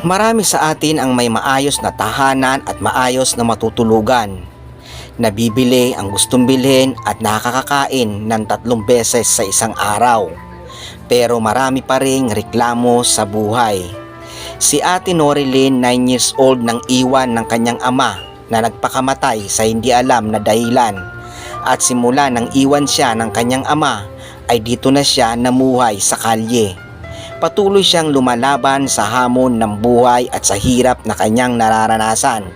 Marami sa atin ang may maayos na tahanan at maayos na matutulugan. Nabibili ang gustong bilhin at nakakakain ng tatlong beses sa isang araw. Pero marami pa ring reklamo sa buhay. Si Ate Norilyn, 9 years old nang iwan ng kanyang ama na nagpakamatay sa hindi alam na dahilan. At simula nang iwan siya ng kanyang ama ay dito na siya namuhay sa kalye patuloy siyang lumalaban sa hamon ng buhay at sa hirap na kanyang nararanasan.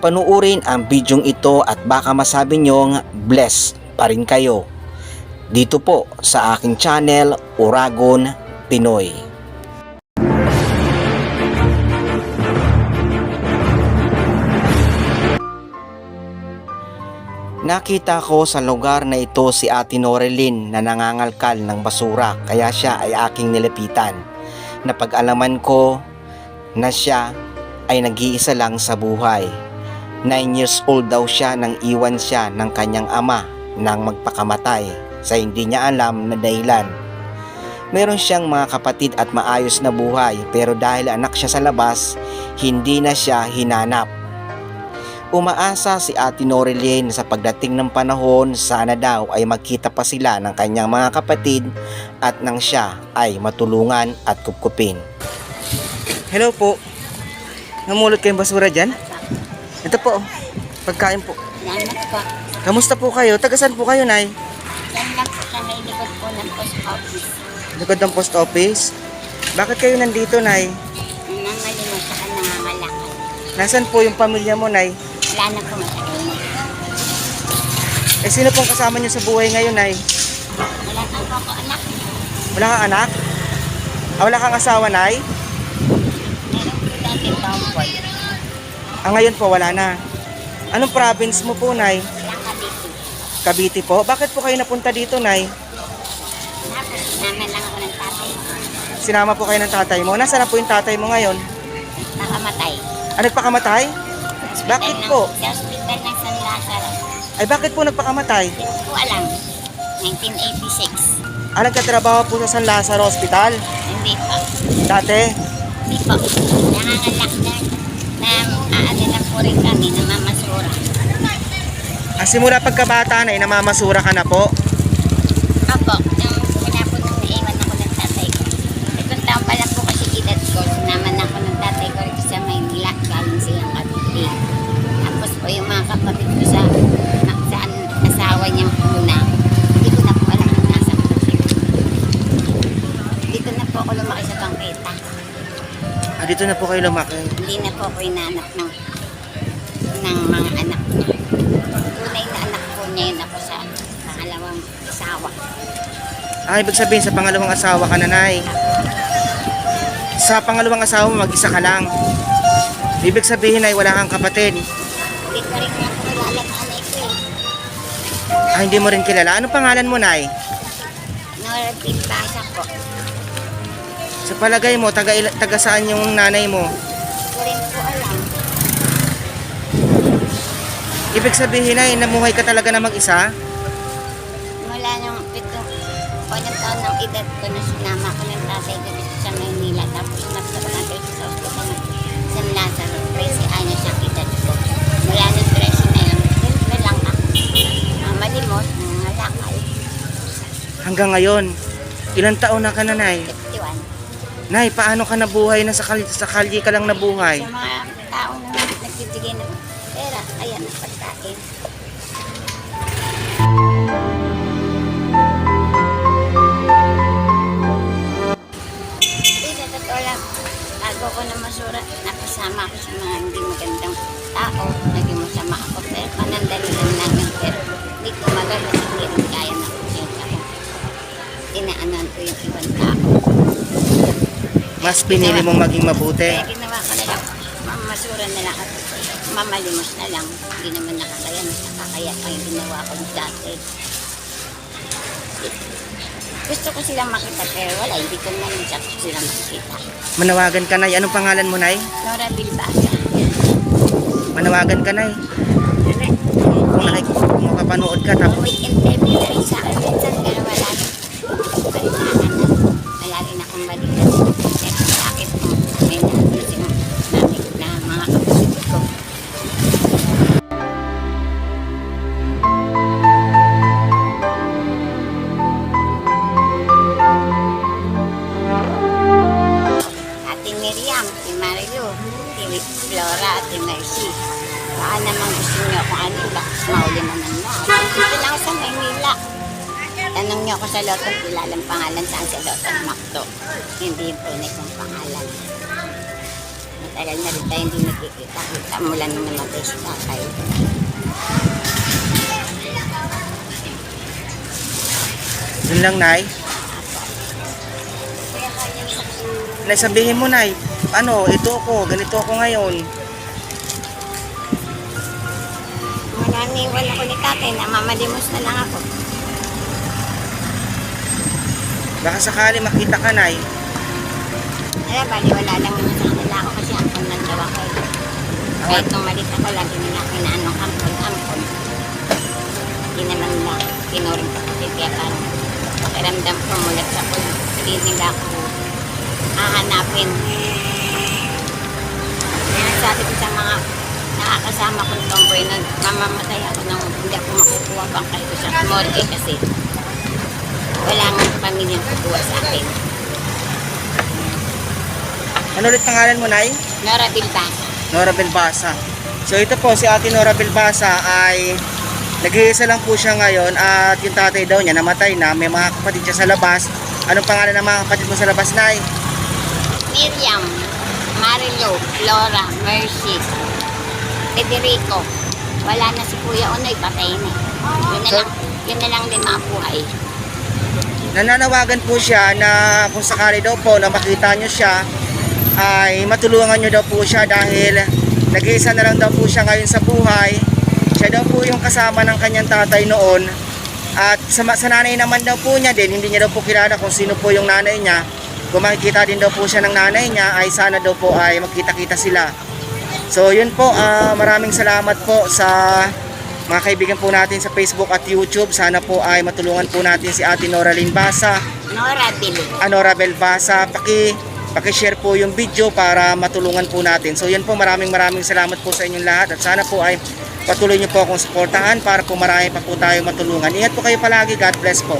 Panuurin ang bidyong ito at baka masabi niyong blessed pa rin kayo. Dito po sa aking channel, Uragon Pinoy. Nakita ko sa lugar na ito si Ate Norelin na nangangalkal ng basura kaya siya ay aking nilapitan. Napag-alaman ko na siya ay nag-iisa lang sa buhay. 9 years old daw siya nang iwan siya ng kanyang ama nang magpakamatay sa hindi niya alam na dahilan. Meron siyang mga kapatid at maayos na buhay pero dahil anak siya sa labas, hindi na siya hinanap. Umaasa si Ate Norilyn sa pagdating ng panahon sana daw ay magkita pa sila ng kanyang mga kapatid at nang siya ay matulungan at kupkupin. Hello po. Namulot kayong basura dyan? Ito po. Pagkain po. Salamat po. Kamusta po kayo? Tagasan po kayo, Nay? Yan lang po sa may likod po ng post office. Likod ng post office. Bakit kayo nandito, Nay? Namalimos sa nangangalakal. Nasaan po yung pamilya mo, Nay? Wala na po na. Eh, sino pong kasama niyo sa buhay ngayon, Nay? Wala po ako anak. Wala kang anak? Ah, wala kang asawa, Nay? Meron po dati tomboy. Ah, ngayon po, wala na. Anong province mo po, Nay? Wala dito. Cavite po. Bakit po kayo napunta dito, Nay? Tapos naman lang ako ng tatay. Sinama po kayo ng tatay mo. Nasaan na po yung tatay mo ngayon? Nakamatay. Ah, nagpakamatay? Bakit ng- po? Sa hospital ng San Lazaro. Ay, bakit po nagpakamatay? Hindi ko po alam. 1986. Ah, nagkatrabaho po sa San Lazaro Hospital. Hindi po. Dati. Hindi po. Nangangalak na. Na aano lang po rin kami na mamasura. Ah, simula pagkabata na, namamasura ka na po. Opo, nung simula po nung naiwan ako ng tatay ko. Itong taon pa lang po kasi edad ko, sinaman ako ng tatay ko rito sa Maynila, galing silang Cavite. Tapos po yung mga kapatid ko sa, sa asawa niyang una, hindi ko na po alam kung nasa po sila. Dito na po ako lumaki sa bangketa. Ah, dito na po kayo lumaki. Hindi na po ako inanak ng, ng mga anak niya. Tunay na anak po niya yun ako sa pangalawang asawa. Ah, ibig sabihin sa pangalawang asawa ka na, Nay. Sa pangalawang asawa mo, mag-isa ka lang. Ibig sabihin ay wala kang kapatid. Hindi ko rin ako kilala nanay ko eh. Ah, hindi mo rin kilala. Anong pangalan mo, Nay? Nora Pilbasa po. Sa palagay mo, taga, taga saan yung nanay mo? Hindi ko rin po alam. Ibig sabihin ay namuhay ka talaga na mag-isa? Mula nung pitong unang taon ng edad ko na sinama ko ng tatay ko sa Maynila. Tapos nagkaroon Mula nung 13 na siyempre lang ako. Uh, malimos, nangalakal. Hanggang ngayon, ilang taon na ka na, Nay? 51. Nay, paano ka nabuhay na sa, kal- sa kalye ka lang nabuhay? Sa mga tao na nagbibigay ng pera, ayan ang pagkain. Hindi, sa totoo lang, bago ko na masura, napasama ako sa mga hindi magandang hindi ko maganda, hindi rin kaya na konsensya ko. Inaanan ko yung ibang tao. Mas pinili mong maging mabuti. Kaya ginawa ko na lang, mamasura na lang at mamalimos na lang. Hindi naman nakakaya, nakakaya pa yung ginawa ko dati. Gusto ko silang makita pero wala, hindi ko naman siya sila makikita. Manawagan ka, Nay. Anong pangalan mo, Nay? Nora Bilbasa. Manawagan ka, Nay kung nakikita mo kapanood ka tapos interview na rin sa akin minsan pero wala rin wala rin akong balikan sa akin mo may nakakita mo na mga kapatid ko. Ate Miriam, si Mario, si Flora, at si Mercy. Baka naman gusto niyo kung ano yung bakas mauli na ng lahat. Dito lang sa Maynila. Tanong niyo ako sa Lotong kilalang pangalan saan sa Lotong Makto. Hindi yung tunay kong pangalan. Matagal na rin tayo hindi nagkikita-kita mula nung namatay si tatay. Yun lang, Nay. Nay, sabihin mo, Nay. Ano, ito ako, ganito ako ngayon. Mananiwala ko ni tatay na mamalimos na lang ako. Baka sakali makita ka, Nay. Kaya baliwala lang naman sa kanila ako kasi ampon lang daw ako. eh. Kahit nung malit ako, lagi nila kinaanong ampon, ampon. Hindi naman na tinuring ko kasi kaya parang pakiramdam ko mulat sa ko. Hindi nila ako hahanapin. Kaya sabi ko sa mga nakakasama kong tomboy na mamamatay ako nang hindi ako makukuha bangkay ko sa morgue kasi wala nga pamilyang kukuha sa akin. Ano ulit pangalan mo, Nay? Nora Bilbasa. Nora Belbasa. So ito po, si ate Nora Belbasa ay nag-iisa lang po siya ngayon at yung tatay daw niya namatay na. May mga kapatid siya sa labas. Anong pangalan ng mga kapatid mo sa labas, Nay? Miriam, Marilo, Flora, Mercy, Federico. Wala na si Kuya Unoy, patay na. Yun na lang, yun na lang din mga buhay. Nananawagan po siya na kung sakali daw po na makita nyo siya ay matulungan nyo daw po siya dahil nag-iisa na lang daw po siya ngayon sa buhay. Siya daw po yung kasama ng kanyang tatay noon. At sa, sa nanay naman daw po niya din, hindi niya daw po kilala kung sino po yung nanay niya. Kung makikita din daw po siya ng nanay niya, ay sana daw po ay magkita-kita sila. So yun po, ah, maraming salamat po sa mga kaibigan po natin sa Facebook at YouTube. Sana po ay matulungan po natin si Ate Nora Lynn Basa, Nora Bil. Anora Belbasa. Paki, paki-share po yung video para matulungan po natin. So yun po, maraming maraming salamat po sa inyong lahat. At sana po ay patuloy niyo po akong suportahan para po marami pa po tayo matulungan. Ingat po kayo palagi. God bless po.